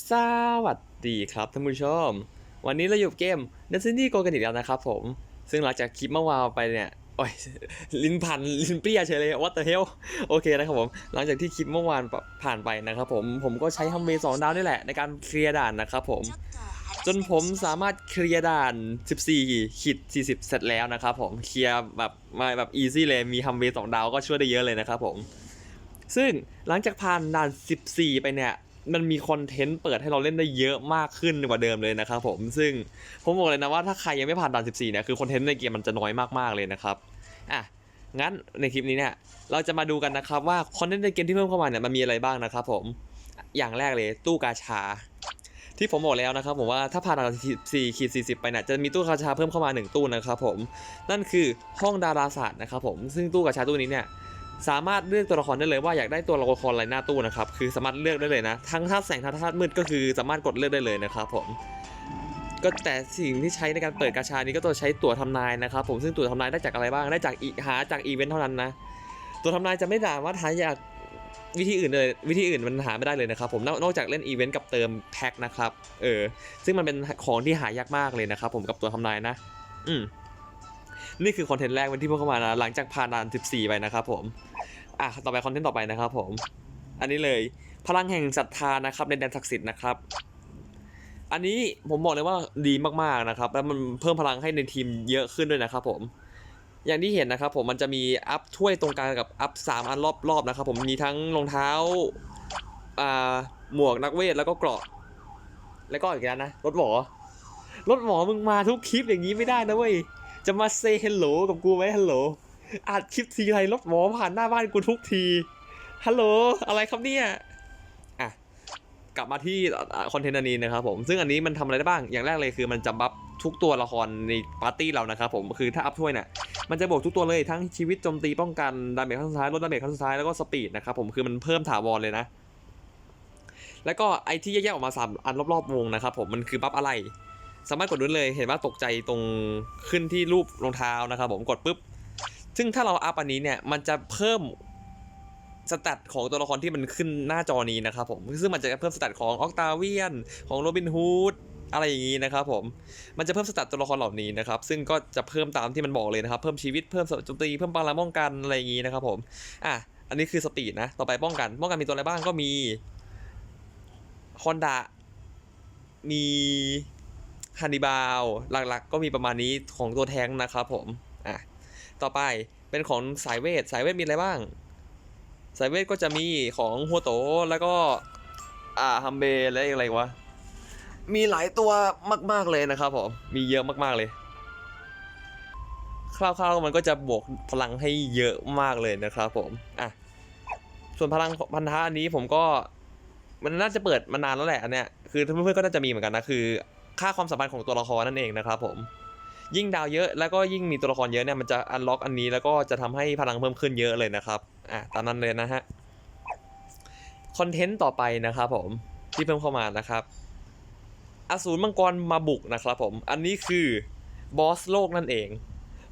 สวัสดีครับท่านผู้ชม วันนี้เราอยู่เกม Destiny Go กันอีกแล้วนะครับผม ซึ่งหลังจากคลิปเมื่อวานไปเนี่ย โอ้ย ลิ้นพัน ลิ้นเปรี้ยเฉยเลย what the hell โอเคนะครับผม หลังจากที่คลิปเมื่อวานผ่านไปนะครับผม ผมก็ใช้ฮัมเวย์สองดาวนี่แหละ ในการเคลียร์ด่านนะครับผม จนผมสามารถเคลียร์ด่าน 14ขีด40 เสร็จแล้วนะครับผม เคลียร์แบบมาแบบอีซี่เลย มีฮัมเวย์สองดาวก็ช่วยได้เยอะเลยนะครับผม ซึ่งหลังจากผ่านด่าน 14 ไปเนี่ย มันมีคอนเทนต์เปิดให้เราเล่นได้เยอะมากขึ้นกว่าเดิมเลยนะครับผมซึ่งผมบอกเลยนะว่าถ้าใครยังไม่ผ่านด่าน 14 เนี่ยคือคอนเทนต์ในเกมมันจะน้อยมากๆเลยนะครับอะงั้นในคลิปนี้เนี่ยเราจะมาดูกันนะครับว่าคอนเทนต์ในเกมที่เพิ่มเข้ามาเนี่ยมันมีอะไรบ้างนะครับผมอย่างแรกเลยตู้กาชา ที่ผมบอกแล้วนะครับผมว่าถ้าผ่านด่าน14ขีด40 ไปเนี่ยจะมีตู้กาชาเพิ่มเข้ามา 1 ตู้นะครับผมนั่นคือห้องดาราศาสตร์นะครับผมซึ่งตู้กาชาตู้นี้เนี่ย สามารถเลือกตัวละครได้เลยว่าอยากได้ตัวละครอะไรหน้าตู้นะครับคือสามารถเลือกได้เลยนะ ทั้งธาตุแสงทั้งธาตุมืดก็คือสามารถกดเลือกได้เลยนะครับผมก็แต่สิ่งที่ใช้ในการเปิดกาชานี้ก็ต้องใช้ตั๋วทำนายนะครับผมซึ่งตั๋วทำนายได้จากอะไรบ้างได้จากอีหาจากอีเวนต์เท่านั้นนะ ตัวทำนายจะไม่สามารถหาจากวิธีอื่นเลยวิธีอื่นมันหาไม่ได้เลยนะครับผมนอกนอกจากเล่นอีเวนต์กับเติมแพ็คนะครับเออซึ่งมันเป็นของที่หายากมากเลยนะครับผมกับตัวทำนายนะ อืม นี่คือคอนเทนต์แรกวันที่พิ่งเข้ามานะหลังจากผ่านด่าน 14 ไปนะครับผมอะต่อไปคอนเทนต์ต่อไปนะครับผม อันนี้เลยพลังแห่งศรัทธานะครับในแดนศักดิ์สิทธิ์นะครับ อันนี้ผมบอกเลยว่าดีมากๆนะครับ แล้วมันเพิ่มพลังให้ในทีมเยอะขึ้นด้วยนะครับผมอย่างที่เห็นนะครับผมมันจะมีอัพถ้วยตรงกลางกับอัพสามอันรอบๆนะครับผมมีทั้งรองเท้าอ่าหมวกนักเวทแล้วก็เกราะ แล้วก็อีกแล้วนะรถหมอรถหมอมึงมาทุกคลิปอย่างนี้ไม่ได้นะเว้ย จะมาเซฮัลโหลกับกูไหมฮัลโหลอัดคลิปทีไรรถหมอผ่านหน้าบ้านกูทุกทีฮัลโหลอะไรครับเนี่ยอะกลับมาที่คอนเทนต์อันนี้นะครับผมซึ่งอันนี้มันทำอะไรได้บ้างอย่างแรกเลยคือมันจะบัฟทุกตัวละครในปาร์ตี้เรานะครับผมคือถ้าอัพช่วยเนี่ยมันจะบวกทุกตัวเลยทั้งชีวิตโจมตีป้องกันดาเมจขั้นสุดท้ายลดดาเมจขั้นสุดท้ายแล้วก็สปีดนะครับผมคือมันเพิ่มถาวรเลยนะแล้วก็ไอที่แยกๆออกมาสามอันรอบๆวงนะครับผมมันคือบัฟอะไร สามารถกดดูได้เลยเห็นว่าตกใจตรงขึ้นที่รูปรองเท้านะครับผมกดปุ๊บ ซึ่งถ้าเราอัพอันนี้เนี่ยมันจะเพิ่มสแตทของตัวละครที่มันขึ้นหน้าจอนี้นะครับผมซึ่งมันจะเพิ่มสแตทของออกตาเวียนของโรบินฮูดอะไรอย่างนี้นะครับผม มันจะเพิ่มสแตทตัวละครเหล่านี้นะครับ ซึ่งก็จะเพิ่มตามที่มันบอกเลยนะครับ เพิ่มชีวิต เพิ่มโจมตี เพิ่มพลังป้องกันอะไรอย่างนี้นะครับผม อะ อันนี้คือสปีดนะ ต่อไปป้องกัน ป้องกันมีตัวอะไรบ้างก็มีฮอนดามี ฮันนิบาลหลักๆ ก็มีประมาณนี้ของตัวแทงนะครับผมอะต่อไปเป็นของสายเวทสายเวทมีอะไรบ้าง สายเวทก็จะมีของหัวโตแล้วก็อ่าฮัมเบและอะไรวะมีหลายตัวมากๆเลยนะครับผมมีเยอะมากๆเลยคร่าวๆมันก็จะบวกพลังให้เยอะมากเลยนะครับผมอะส่วนพลังพันธะอันนี้ผมก็ มันน่าจะเปิดมานานแล้วแหละอันเนี้ยคือเพื่อนๆก็น่าจะมีเหมือนกันนะคือ ค่าความสัมพันธ์ของตัวละครนั่นเองนะครับผม ยิ่งดาวเยอะแล้วก็ยิ่งมีตัวละครเยอะเนี่ยมันจะอันล็อกอันนี้แล้วก็จะทำให้พลังเพิ่มขึ้นเยอะเลยนะครับอะตามนั้นเลยนะฮะคอนเทนต์ต่อไปนะครับผมที่เพิ่มเข้ามานะครับอสูรมังกรมาบุกนะครับผม อันนี้คือบอสโลกนั่นเอง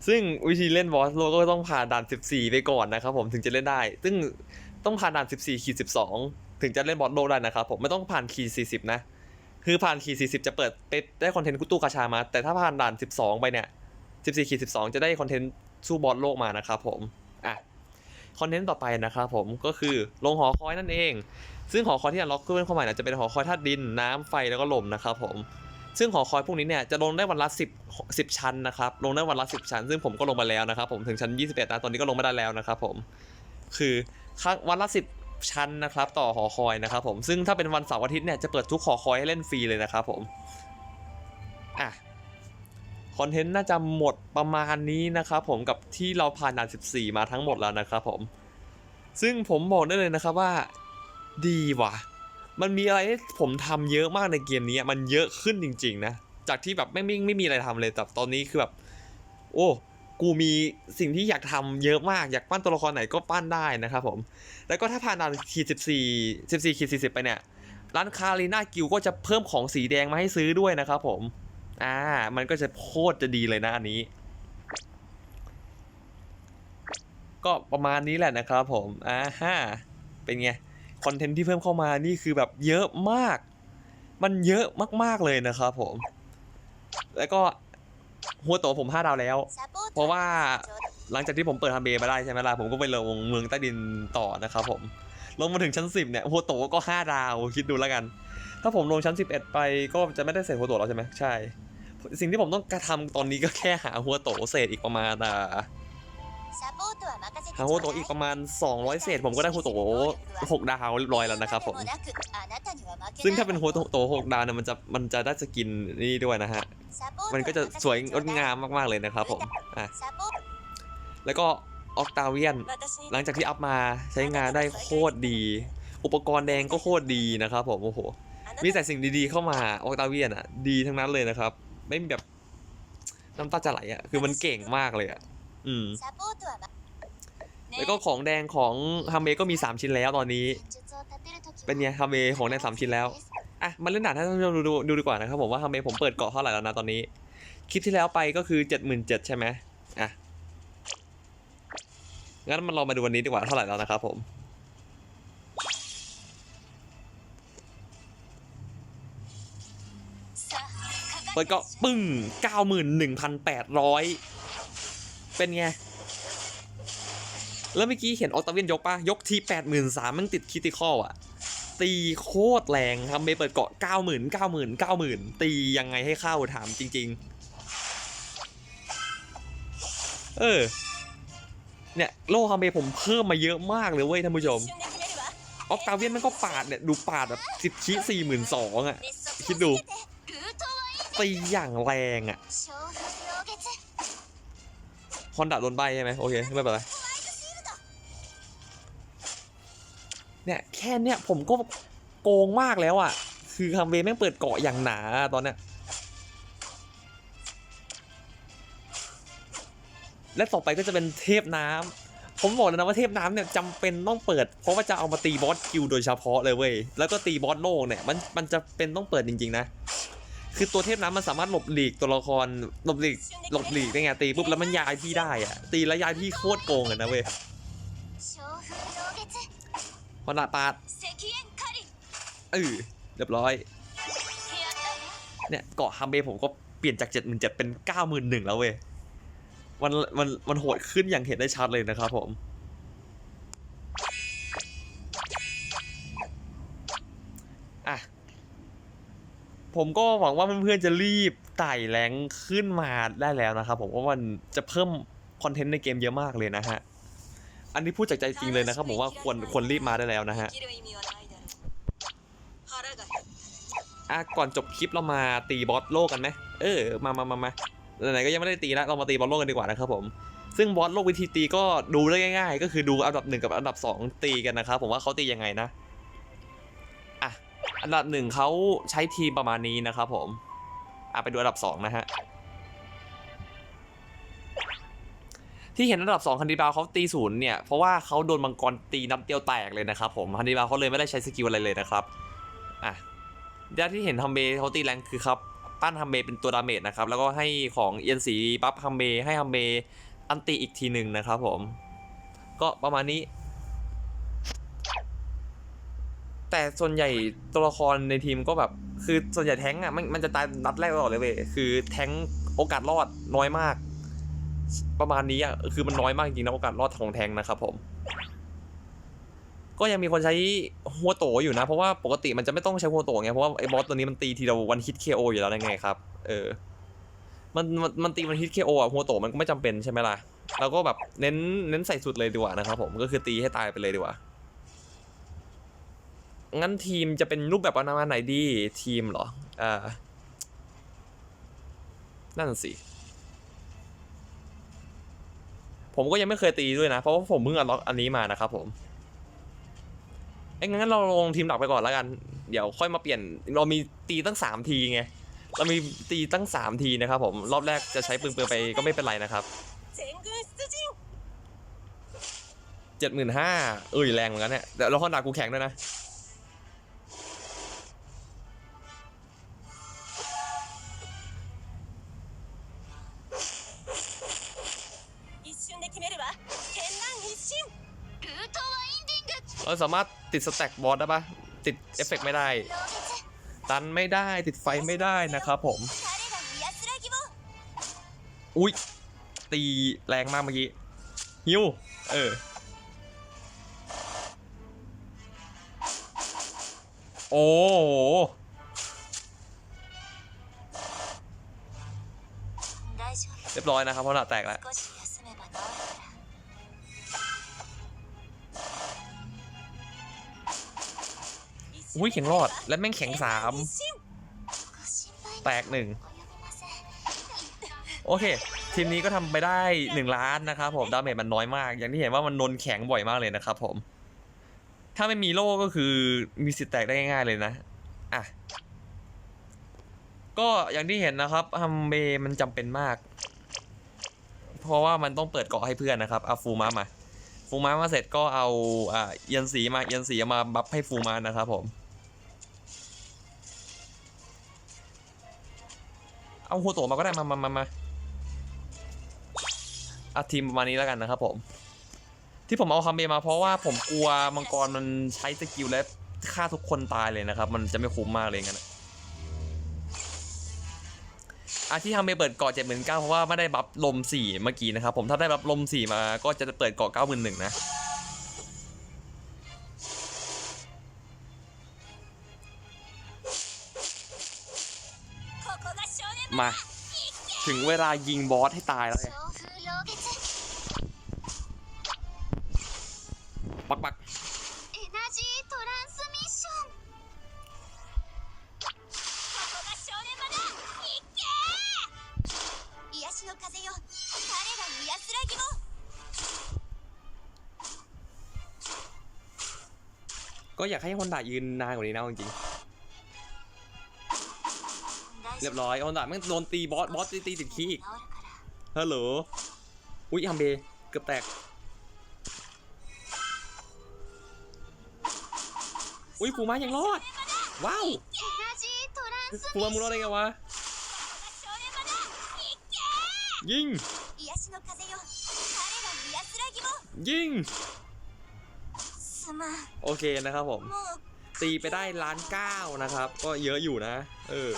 ซึ่งวิธีเล่นบอสโลกก็ต้องผ่านด่าน 14 ไปก่อนนะครับผมถึงจะเล่นได้ ซึ่งต้องผ่านด่าน 14ขีด12 ถึงจะเล่นบอสโลกได้นะครับผมไม่ต้องผ่านขีด40 นะ คือผ่านขีด40 จะเปิดเป็ดได้คอนเทนต์กุตู้กาชามา แต่ถ้าผ่านด่าน 12 ไปเนี่ย 14ขีด12 จะได้คอนเทนต์สู้บอสโลกมานะครับผมอะคอนเทนต์ต่อไปนะครับผมก็คือลงหอคอยนั่นเอง ซึ่งหอคอยที่อันล็อกขึ้นเข้ามาเนี่ยจะเป็นหอคอยธาตุดินน้ำไฟแล้วก็ลมนะครับผมซึ่งหอคอยพวกนี้เนี่ยจะลงได้วันละ10 10 ชั้นนะครับลงได้วันละ 10 ชั้น ซึ่งผมก็ลงมาแล้วนะครับผมถึงชั้น 21นะตอนนี้ก็ลงไม่ได้แล้วนะครับผมคือครั้งวันละ 10 ชั้นนะครับต่อหอคอยนะครับผมซึ่งถ้าเป็นวันเสาร์อาทิตย์เนี่ยจะเปิดทุกหอคอยให้เล่นฟรีเลยนะครับผมอะคอนเทนต์น่าจะหมดประมาณนี้นะครับผมกับที่เราผ่านด่าน 14 มาทั้งหมดแล้วนะครับผม ซึ่งผมบอกได้เลยนะครับว่า ดีว่ะ มันมีอะไรให้ผมทำเยอะมากในเกมนี้มันเยอะขึ้นจริง ๆ นะ จากที่แบบไม่ไม่ไม่มีอะไรทำเลยแต่ตอนนี้คือแบบ โอ้ กูมีสิ่งที่อยากทำเยอะมากอยากปั้นตัวละครไหนก็ปั้นได้นะครับผม แล้วก็ถ้าผ่านด่านขีดสิบสี่สิบสี่ขีดสี่สิบไปเนี่ยร้านคารีนากิวก็จะเพิ่มของสีแดงมาให้ซื้อด้วยนะครับผมอ่ามันก็จะโคตรจะดีเลยนะอันนี้ ก็ประมาณนี้แหละนะครับผมอ่าฮะเป็นไงคอนเทนต์ที่เพิ่มเข้ามานี่คือแบบเยอะมาก มันเยอะมากๆเลยนะครับผม แล้วก็ หัวโตผมห้าดาวแล้ว เพราะว่าหลังจากที่ผมเปิดฮัมเบมาได้ใช่ไหมล่ะผมก็ไปลงเมืองใต้ดินต่อนะครับผม ลงมาถึงชั้น 10เนี่ยหัวโตก็5ดาวคิดดูแล้วกัน ถ้าผมลงชั้น 11 ไปก็จะไม่ได้เศษหัวโตแล้วใช่ไหมใช่ สิ่งที่ผมต้องกระทำตอนนี้ก็แค่หาหัวโตเศษอีกประมาณอ่า หาหัวโตอีกประมาณ 200 เศษ ผมก็ได้หัวโต6ดาวเรียบร้อยแล้วนะครับผม ซึ่งถ้าเป็นหัวโต6ดาวเนี่ยมันจะมันจะได้สกินนี่ด้วยนะฮะ มันก็จะสวยงดงามมากๆเลยนะครับผมอะแล้วก็ออกตาเวียน หลังจากที่อัพมาใช้งานได้โคตรดี อุปกรณ์แดงก็โคตรดีนะครับผมโอ้โหมีแต่สิ่งดีๆเข้ามาออกตาเวียนอะ ดีทั้งนั้นเลยนะครับ ไม่มีแบบน้ำตาจะไหลอะคือมันเก่งมากเลยอะ อืมแล้วก็ของแดงของฮัมเมก็มี 3 ชิ้นแล้วตอนนี้ เป็นไงฮัมเมของแดงสามชิ้นแล้วอะมาเล่นด่านให้ท่านผู้ชมดูดูดูดีกว่านะครับผมว่าฮัมเมผมเปิดเกาะเท่าไหร่แล้วนะตอนนี้ คลิปที่แล้วไปก็คือ 77,000ใช่ไหมอะงั้นมันลองมาดูวันนี้ดีกว่าเท่าไหร่แล้วนะครับผมเปิดเกาะปึ้ง 91,800 เป็นไง แล้วเมื่อกี้เห็นออตเวียนยกปะยกทีแปดหมื่นสามมันติดคิติคอลอะตีโคตรแรงทำเมเปิดเกาะเก้าหมื่นเก้าหมื่นเก้าหมื่นตียังไงให้เข้าถามจริง ๆ เออ เนี่ยโลฮัมเมผมเพิ่มมาเยอะมากเลยเว้ยท่านผู้ชมออกตาเวียนมันก็ปาดเนี่ยดูปาดแบบสิบคิสี่หมื่นสองอะ คิดดูตีอย่างแรงอะ อนดาโดนใบใช่ไหมโอเคไม่เป็นไรเนี่ยแค่เนี้ยผมก็โกงมากแล้วอะ่ะ คือคัมเวย์แม่งเปิดเกาะอย่างหนาตอนเนี้ยและต่อไปก็จะเป็นเทพน้ำผมบอกเลยนะว่าเทพน้ำเนี่ยจำเป็นต้องเปิด เพราะว่าจะเอามาตีบอสคิวโดยเฉพาะเลยเว้ยแล้วก็ตีบอสโลกเนี่ยมันมันจะเป็นต้องเปิดจริงๆนะ คือตัวเทพน้ำมันสามารถหลบหลีกตัวละครหลบหลีกหลบหลีกได้ไงตีปุ๊บแล้วมันย้ายที่ได้อะตีแล้วย้ายที่โคตรโกงอะนะเว้ยพอหนาปาดเออเรียบร้อยเนี่ยเกาะฮัมเบผมก็เปลี่ยนจาก7 7 0 0เจ็ดเป็น91,000แล้วเว้ยมันมันมันโหดขึ้นอย่างเห็นได้ชัดเลยนะครับผม ผมก็หวังว่าเพื่อนๆจะรีบไต่แรงขึ้นมาได้แล้วนะครับผมเพรามันจะเพิ่มคอนเทนต์ในเกมเยอะมากเลยนะฮะ อันนี้พูดจากใจจริงเลยนะครับผมว่าควรควรรีบมาได้แล้วนะฮะอะก่อนจบคลิปเรามาตีบอสโลกกันไหมเออ มามามามาไหนๆก็ยังไม่ได้ตีแล้วเรามาตีบอสโลกกันดีกว่านะครับผม ซึ่งบอสโลกวิธีตีก็ดูได้ง่าย ๆ ก็คือดูอันดับหนึ่งกับอันดับสองตีกันนะครับผมว่าเขาตียังไงนะ อันดับหนึ่งเขาใช้ทีมประมาณนี้นะครับผมอะไปดูอันดับสองนะฮะ ที่เห็นอันดับ2ฮันดีบาเขาตีศูนย์เนี่ย เพราะว่าเขาโดนมังกรตีนัดเดียวแตกเลยนะครับผมฮันดีบาเขาเลยไม่ได้ใช้สกิลอะไรเลยนะครับอะด้านที่เห็นฮัมเบเขาตีแรงคือครับปั้นฮัมเบเป็นตัวดาเมจนะครับ แล้วก็ให้ของเอียนสีปั๊บฮัมเบให้ฮัมเบอันตีอีกทีหนึ่งนะครับผม ก็ประมาณนี้ แต่ส่วนใหญ่ตัวละครในทีมก็แบบ คือส่วนใหญ่แท้งอะมันมันจะตายนัดแรกตลอดเลยเว้ยคือแท้งโอกาสรอดน้อยมาก ประมาณนี้อะคือมันน้อยมากจริงๆนะโอกาสรอดของแท้งนะครับ ผม ก็ยังมีคนใช้หัวโตอยู่นะ เพราะว่าปกติมันจะไม่ต้องใช้หัวโตไงเพราะว่าไอ้บอสตัวนี้มันตีทีเดียววันฮิต KO ออยู่แล้วไงครับ เออมันมันมันตีวันฮิต KO อะหัวโตมันก็ไม่จำเป็นใช่ไหมล่ะเราก็แบบเน้นเน้นใส่สุดเลยดีกว่านะครับผมก็คือตีให้ตายไปเลยดีกว่า งั้นทีมจะเป็นรูปแบบประมาณไหนดีทีมเหรออ่านั่นสิผมก็ยังไม่เคยตีด้วยนะ เพราะว่าผมเพิ่งอันล็อกอันนี้มานะครับผมเอ้งั้นเราลงทีมหลักไปก่อนแล้วกัน เดี๋ยวค่อยมาเปลี่ยน เรามีตีตั้งสามทีไง เรามีตีตั้งสามทีนะครับผม รอบแรกจะใช้ปืนเปลือไปก็ไม่เป็นไรนะครับเจ็ดหมื่นห้าเอ้ยแรงเหมือนกันเนี่ยเดี๋ยวเราคอนดากูแข็งด้วยนะ สามารถติดสแต็กบอสได้ปะติดเอฟเฟกไม่ได้ ตันไม่ได้ติดไฟไม่ได้นะครับผม อุ้ยตีแรงมากเมื่อกี้ฮิวเออ โอ้เรียบร้อยนะครับเพราะหน้าแตกแล้ว อุ้ยแข็งรอด และแม่งแข็งสามแตกหนึ่งโอเค ทีมนี้ก็ทำไปได้หนึ่งล้านนะครับผมดาเมจมันน้อยมาก อย่างที่เห็นว่ามันนนแข็งบ่อยมากเลยนะครับผม ถ้าไม่มีโล่ก็คือมีสิทธิ์แตกได้ง่ายๆเลยนะอะก็อย่างที่เห็นนะครับฮัมเบมันจำเป็นมาก เพราะว่ามันต้องเปิดเกาะให้เพื่อนนะครับเอาฟูมามาฟูมามาเสร็จก็เอาอ่าเอียนสีมาเอียนสีมาบัฟให้ฟูมานะครับผม เอาหัวโตมาก็ได้มามามามาอาทีมประมาณนี้แล้วกันนะครับผม ที่ผมเอาคัมเบมาเพราะว่าผมกลัวมังกรมันใช้สกิลและฆ่าทุกคนตายเลยนะครับ มันจะไม่คุ้มมากเลยงั้นอาที่ทำเบเปิดเกาะเจ็ดหมื่นเก้าเพราะว่าไม่ได้บัฟลมสี่เมื่อกี้นะครับผมถ้าได้บัฟลมสี่มาก็จะเปิดเกาะเก้าหมื่นหนึ่งนะ มา ถึงเวลายิงบอสให้ตายแล้วไงปักปักก็อยากให้คนด่ายืนนานกว่านี้นะจริง เรียบร้อยโอนดาแม่งโดนตีบอสบอสตีตีติดคีอีกฮัลโหลอุ้ยฮัมเบเกือบแตกอุ้ยปูมายังรอดว้าวปูมามึงรอดได้ไงวะยิงยิงโอเคนะครับผมตีไปได้ล้านเก้านะครับ ก็เยอะอยู่นะ เออ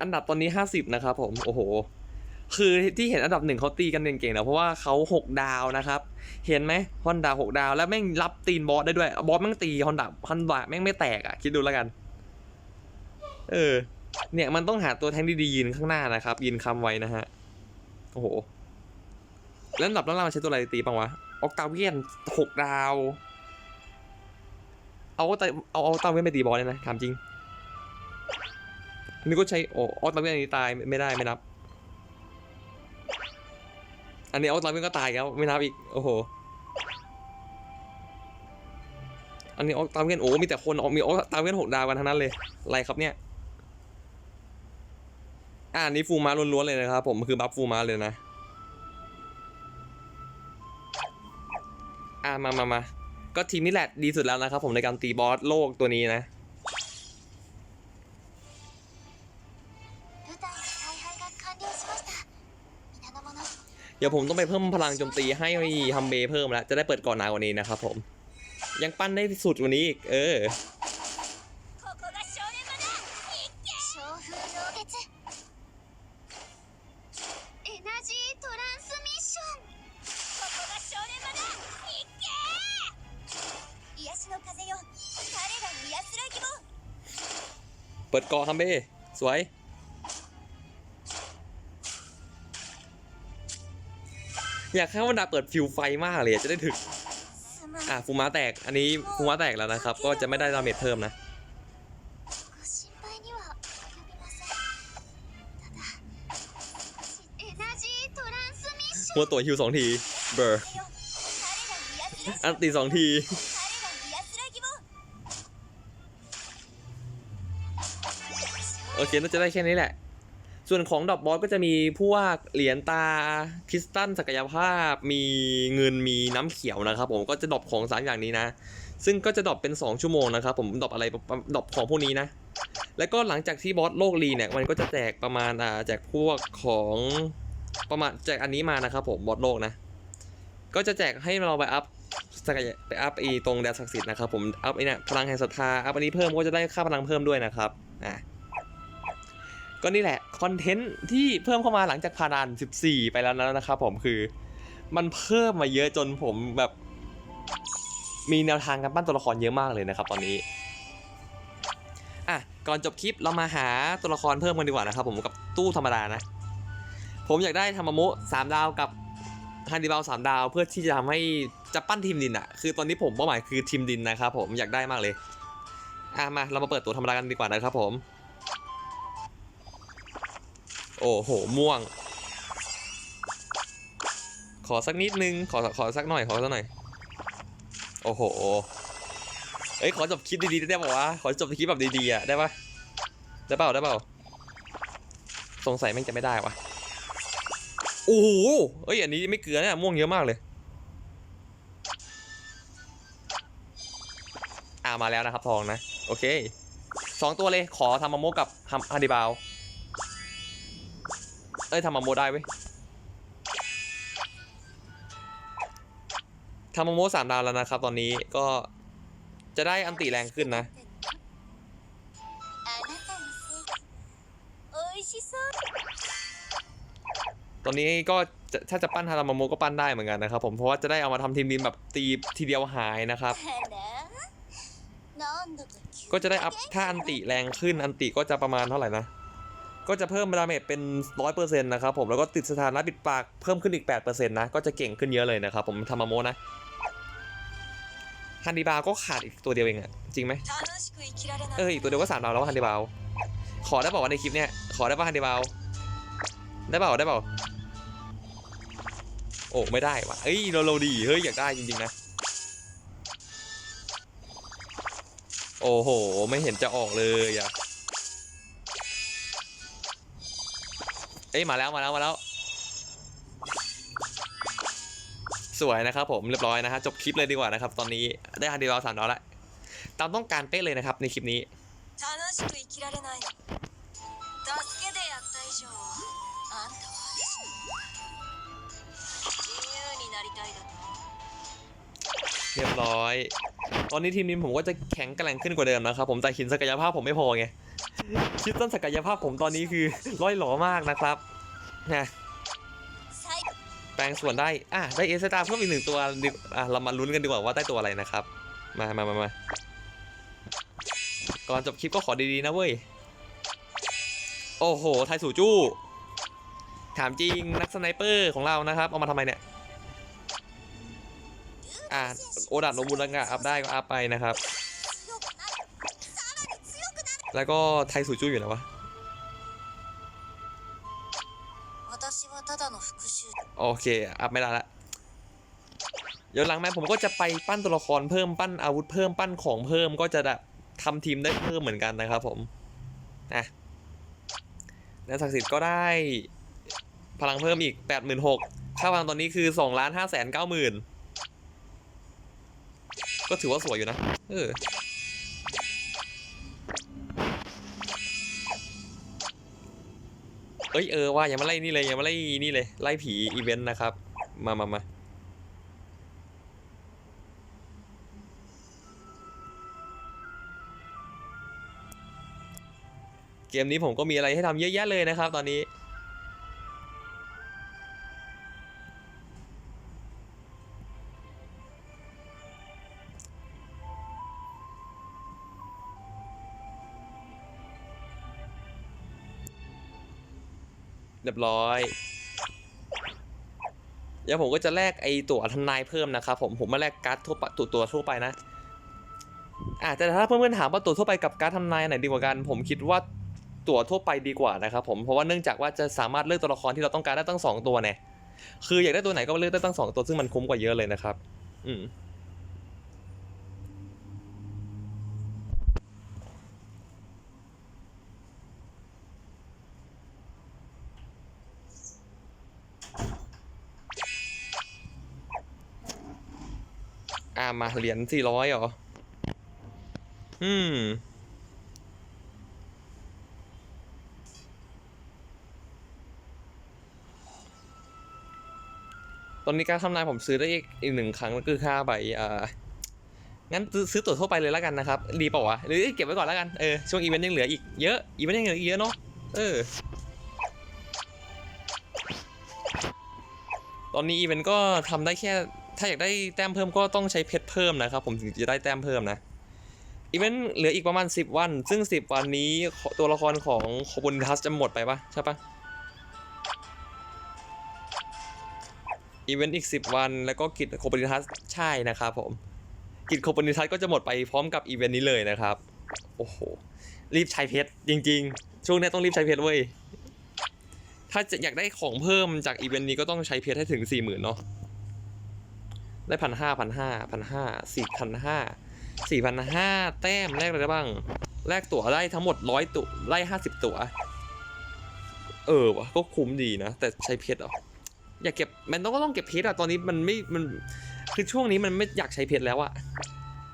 อันดับตอนนี้50นะครับผมโอ้โห คือที่เห็นอันดับหนึ่งเขาตีกันเก่งๆนะเพราะว่าเขา6ดาวนะครับ เห็นไหมฮอนดาหกดาว แล้วแม่งรับตีนบอสได้ด้วย บอสแม่งตีฮอนดาฮอนดาแม่งไม่แตกอะ คิดดูแล้วกัน เออ เนี่ยมันต้องหาตัวแทงดีๆยืนข้างหน้านะครับ ยืนคำไว้นะฮะโอ้โหแล้วอันดับล่างๆใช้ตัวอะไรตีบ้างวะออกตาเวียนหกดาว เอาแต่เอาเอาตาเวียนไปตีบอสเลยนะถามจริง อันนี้ก็ใช้โอ้ออสตาเวียนอันนี้ตายไม่ได้ไม่นับ อันนี้ออสตาเวียนก็ตายแล้วไม่นับอีกโอ้โหอันนี้ออสตาเวียนโอ้ มีแต่คนออกมีออสตาเวียนหกดาวกันทั้งนั้นเลย อะไรครับเนี่ย อ่าอันนี้ฟูมาล้วนๆเลยนะครับผมคือบัฟฟูมาเลยนะ อ่ามามามาก็ทีมนี้แหละดีสุดแล้วนะครับผมในการตีบอสโลกตัวนี้นะ เดี๋ยวผมต้องไปเพิ่มพลังโจมตีให้ฮัมเบเพิ่มแล้ว จะได้เปิดก่อนนานกว่านี้นะครับผม ยังปั้นได้สุดกว่านี้อีก เออ เปิดกอฮัมเบสวย อยากให้วันดาเปิดฟิวไฟมากเลยจะได้ถึก อะฟูมาแตก อันนี้ฟูมาแตกแล้วนะครับ ก็จะไม่ได้ดาเมจเพิ่มนะ หัวตัวฮิวสองที เบอร์ อันตีสองทีโอเคน่าจะได้แค่นี้แหละ ส่วนของดอกบอสก็จะมีพวกเหรียญตาคริสตัลศักยภาพ มีเงินมีน้ำเขียวนะครับผมก็จะดรอปของสามอย่างนี้นะ ซึ่งก็จะดรอปเป็น 2 ชั่วโมงนะครับผมดรอปอะไรดรอปของพวกนี้นะ แล้วก็หลังจากที่บอสโลกรีเนี่ยมันก็จะแจกประมาณอ่าแจกพวกของประมาณแจกอันนี้มานะครับผมบอสโลกนะ ก็จะแจกให้เราไปอัพศักยไปอัพอีตรงแดนศักดิ์สิทธิ์นะครับผมอัพไอ้เนี่ยพลังแห่งศรัทธาอัพอันนี้เพิ่มก็จะได้ค่าพลังเพิ่มด้วยนะครับอะ ก็นี่แหละคอนเทนต์ที่เพิ่มเข้ามาหลังจากผ่านด่าน 14 ไปแล้วนะครับผมคือ มันเพิ่มมาเยอะจนผมแบบมีแนวทางการปั้นตัวละครเยอะมากเลยนะครับตอนนี้อะก่อนจบคลิปเรามาหาตัวละครเพิ่มกันดีกว่านะครับผมกับตู้ธรรมดานะ ผมอยากได้ธรรมมุสามดาวกับฮันดิบาลสามดาวเพื่อที่จะทำให้จะปั้นทีมดินอะคือตอนนี้ผมเป้าหมายคือทีมดินนะครับผมอยากได้มากเลยอะมาเรามาเปิดตัวธรรมดากันดีกว่านะครับผม โอ้โห ม่วง ขอสักนิดนึง ขอขอสักหน่อย ขอสักหน่อย โอ้โห เอ้ย ขอจบคลิปดีๆได้ป่าวะ ขอจบคลิปแบบดีๆอะ ได้ปะได้เปล่า ได้เปล่า สงสัยแม่งจะไม่ได้วะโอ้โหเอ้ย อันนี้ไม่เกลือเนี่ยม่วงเยอะมากเลยอามาแล้วนะครับทองนะ โอเคสองตัวเลยขอทำมาโมกับฮัมฮันดิบาล เอ้ยทำมโมได้เว้ยทำมโมสามดาวแล้วนะครับ ตอนนี้ก็จะได้อันติแรงขึ้นนะตอนนี้ก็ถ้าจะปั้นฮารามโมก็ปั้นได้เหมือนกันนะครับผมเพราะว่าจะได้เอามาทำทีมดินแบบตีทีเดียวหายนะครับ ก็จะได้อัพถ้าอันติแรงขึ้นอันติก็จะประมาณเท่าไหร่นะ ก็จะเพิ่มดาเมจเป็นร้อยเปอร์เซ็นต์นะครับผมแล้วก็ติดสถานะปิดปากเพิ่มขึ้นอีกแปดเปอร์เซ็นต์นะก็จะเก่งขึ้นเยอะเลยนะครับผมทำมาโมนะฮันดิบาวก็ขาดอีกตัวเดียวเองอะจริงไหมเอออีกตัวเดียวก็สามดาวแล้วฮันดิบาวขอได้บอกว่าในคลิปเนี้ยขอได้บอกฮันดิบาวได้เปล่าได้เปล่าโอ้ไม่ได้วะเอ้ยเราเราดีเฮ้ยอยากได้จริงๆนะโอ้โห ไม่เห็นจะออกเลยอะ อ้ยมาแล้วมาแล้วมาแล้ว สวยนะครับผมเรียบร้อยนะฮะจบคลิปเลยดีกว่านะครับ ตอนนี้ได้ฮันดีรอสามดาแล้วตามต้องการเป๊ะเลยนะครับในคลิปนี้เรียบร้อย ตอนนี้ทีมนี้ผมก็จะแข็งแกร่งขึ้นกว่าเดิมนะครับ ผมแต่หินศักยภาพผมไม่พอไง คิดต้นศักยภาพผมตอนนี้คือร้อยหลอมากนะครับนะแปลงส่วนได้อะได้เอสตาเพิ่มอีกหนึ่งตัวดิอะเรามาลุ้นกันดีกว่าว่าได้ตัวอะไรนะครับ มามามามาก่อนจบคลิปก็ขอดีๆนะเว้ย โอ้โห ไทยสู่จู้ ถามจริงนักสไนเปอร์ของเรานะครับ เอามาทำไมเนี่ย อะ โอดัดโนบุลังกะอัพได้ก็อัพไปนะครับ แล้วก็ไทยสูจูอยู่ไหนวะโอเคอัพไม่ได้ละเดี๋ยวหลังแม่ผมก็จะไปปั้นตัวละครเพิ่มปั้นอาวุธเพิ่มปั้นของเพิ่มก็จะทำทีมได้เพิ่มเหมือนกันนะครับผมนะแล้วศักดิ์สิทธิ์ก็ได้ พลังเพิ่มอีก 8 6 0 0 0ค่าพลังตอนนี้คือ2ล้านห้าแสนเก้าหมื่นก็ถือว่าสวยอยู่นะ เออ เอ้ยเออว่าอย่ามาไล่นี่เลยอย่ามาไล่นี่เลยไล่ผีอีเวนต์นะครับ มามามาเกมนี้ผมก็มีอะไรให้ทำเยอะแยะเลยนะครับ ตอนนี้ บร้อยเดี๋ยวผมก็จะแลกไอตั๋วทนายเพิ่มนะครับผมผมมาแลกการ์ดทั่วไปตัวตัวทั่วไปนะอ่าแต่ถ้าเพื่อนๆถามว่าตั๋วทั่วไปกับการ์ดทนายไหนดีกว่ากัน ผมคิดว่าตั๋วทั่วไปดีกว่านะครับผมเพราะว่าเนื่องจากว่าจะสามารถเลือกตัวละครที่เราต้องการได้ตั้งสองตัวเนี่ยคืออยากได้ตัวไหนก็เลือกได้ตั้งสองตัวซึ่งมันคุ้มกว่าเยอะเลยนะครับ อืมามาเหรียญสี่ร้อยเหรอ อืม ตอนนี้การทำนายผมซื้อได้อีกอีกหนึ่งครั้งก็คือค่าใบอ่า งั้นซื้อซื้อตั๋วทั่วไปเลยแล้วกันนะครับ ดีเปล่าวะ หรือเก็บไว้ก่อนแล้วกัน เออ ช่วงอีเวนต์ยังเหลืออีกเยอะ อีเวนต์ยังเหลืออีกเยอะเนาะ เออตอนนี้อีเวนต์ก็ทำได้แค่ ถ้าอยากได้แต้มเพิ่มก็ต้องใช้เพชรเพิ่มนะครับ ผมถึงจะได้แต้มเพิ่มนะอีเวนต์เหลืออีกประมาณ 10 วัน ซึ่ง 10 วันนี้ตัวละครของโคบุนทัสจะหมดไปปะใช่ปะอีเวนต์อีก 10 วัน แล้วก็กิจโคบุนทัสใช่นะครับผมกิจโคบุนทัสก็จะหมดไปพร้อมกับอีเวนต์นี้เลยนะครับโอ้โหรีบใช้เพชรจริง ๆ ช่วงนี้ต้องรีบใช้เพชรเว้ยถ้าจะอยากได้ของเพิ่มจากอีเวนต์นี้ก็ต้องใช้เพชรให้ถึง 40,000เนาะ ได้พันห้าพันห้าพันห้าสี่พันห้าสี่พันห้าแต้มแลกอะไรได้บ้าง แลกตั๋วได้ทั้งหมดร้อยตั๋วไล่ห้าสิบตั๋ว เออวะก็คุ้มดีนะ แต่ใช้เพชรเหรออยากเก็บมันต้องก็ต้องเก็บเพชรอะตอนนี้มันไม่มันคือช่วงนี้มันไม่อยากใช้เพชรแล้วอะ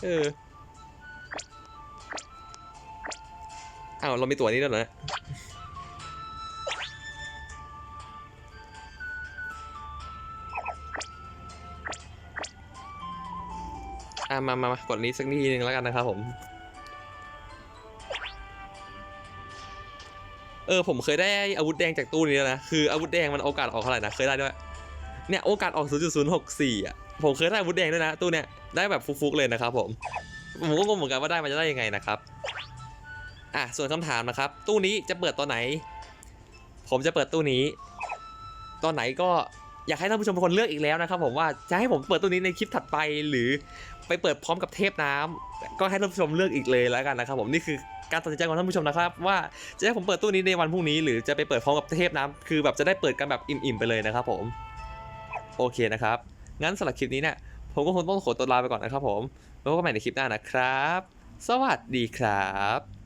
เอออ้าวเรามีตั๋วนี้ด้วยเหรอ อะมามามากดนี้สักทีหนึ่งแล้วกันนะครับผม เออผมเคยได้อาวุธแดงจากตู้นี้แล้วนะ คืออาวุธแดงมันโอกาสออกเท่าไหร่นะเคยได้ด้วยเนี่ยโอกาสออก 0.064 อะ ผมเคยได้อาวุธแดงด้วยนะ ตู้เนี้ยได้แบบฟุกๆเลยนะครับผมผมก็งงเหมือนกันว่าได้มันจะได้ยังไงนะครับอะส่วนคำถามนะครับ ตู้นี้จะเปิดตอนไหน ผมจะเปิดตู้นี้ ตอนไหนก็อยากให้ท่านผู้ชมเป็นคนเลือกอีกแล้วนะครับผมว่าจะให้ผมเปิดตู้นี้ในคลิปถัดไปหรือ ไปเปิดพร้อมกับเทพน้ำก็ให้ท่านผู้ชมเลือกอีกเลยแล้วกันนะครับผมนี่คือการตัดสินใจของท่านผู้ชมนะครับ ว่าจะให้ผมเปิดตู้นี้ในวันพรุ่งนี้ หรือจะไปเปิดพร้อมกับเทพน้ำคือแบบจะได้เปิดกันแบบอิ่มๆไปเลยนะครับผมโอเคนะครับงั้นสำหรับคลิปนี้เนี่ยผมก็คงต้องขอตัวลาไปก่อนนะครับผมแล้วพบกันใหม่ในคลิปหน้านะครับ สวัสดีครับ